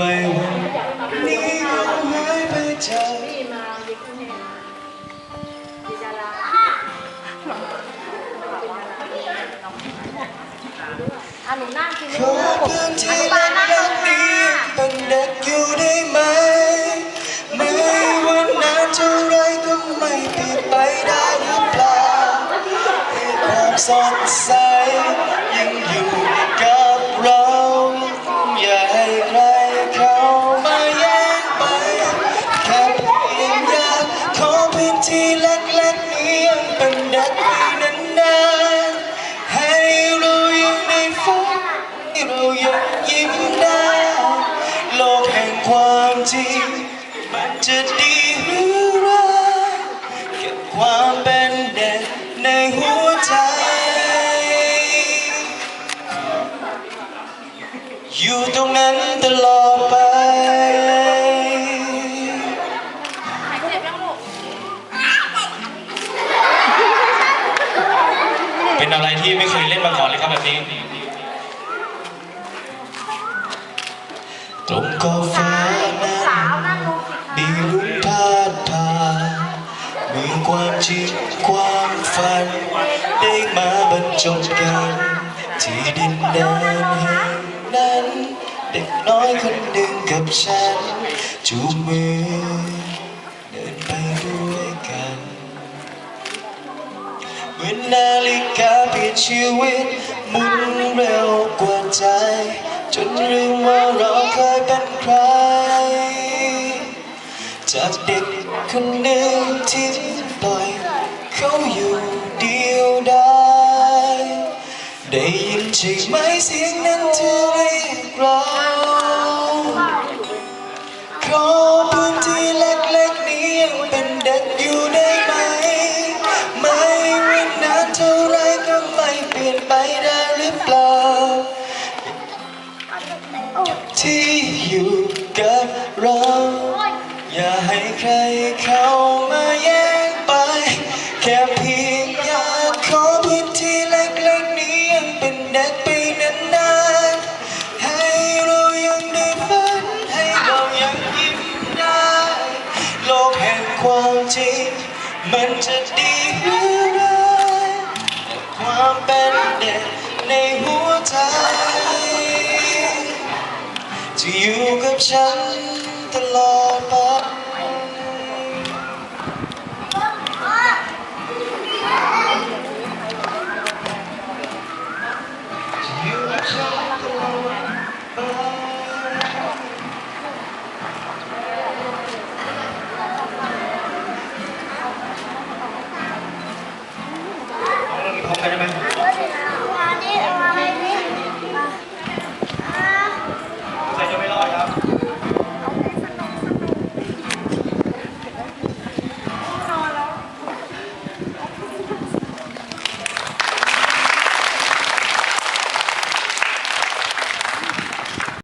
ไม่วันนี้ก็หายไปจากนี่มาเด็กเนี่ยดีดาราอะหนูนั่งกินขอกอพื้นนุที่บาลนั่งลเล็กๆนี้เป็นเด็กอยู่ได้ไหม ไม่วันนานเท่าไรก็ไม่เปลี่ยนไปได้หรือเปล่าให้ความสดใสยังอยู่ ยังเป็นด็กไปนานๆให้เรายังได้ฝันให้เรายังยิ้มได้โลกแห่งความจริง มันจะดีหรือร้ายเก็บความเป็นเด็กในหัวใจ อยู่ตรงนั้นตลอด เป็นอะไรที่ไม่เคยเล่นมาก่อนเลยครับแบบนี้ ตรงขอฟ้านั้นมีลุ้นพาดผ่านมีความจริงความฝัน ได้มาบรรจบกัน ที่ดินแดนแห่งนั้น เด็กน้อยคนหนึ่งกับฉันจูงมือ เหมือนนาฬิกาเปลี่ยนชีวิตหมุนเร็วกว่าใจ จนลืมว่าเราเคยเป็นใคร จากเด็กคนหนึ่งที่ปล่อยเขาอยู่เดียวดายได้ยินใช่ไหมเสียงนั้นเธอเรียกเราข อย่าให้ใครเข้ามาแย่งไป แค่เพียงอยากขอพื้นที่เล็กๆนี้ยังเป็นเด็กไปนานๆ ให้เรายังได้ฝัน ให้เรายังยิ้มได้ โลกแห่งความจริง มันจะดีหรือร้ายแต่ความเป็นเด็กในหัวใจ จะอยู่กับฉัน the law.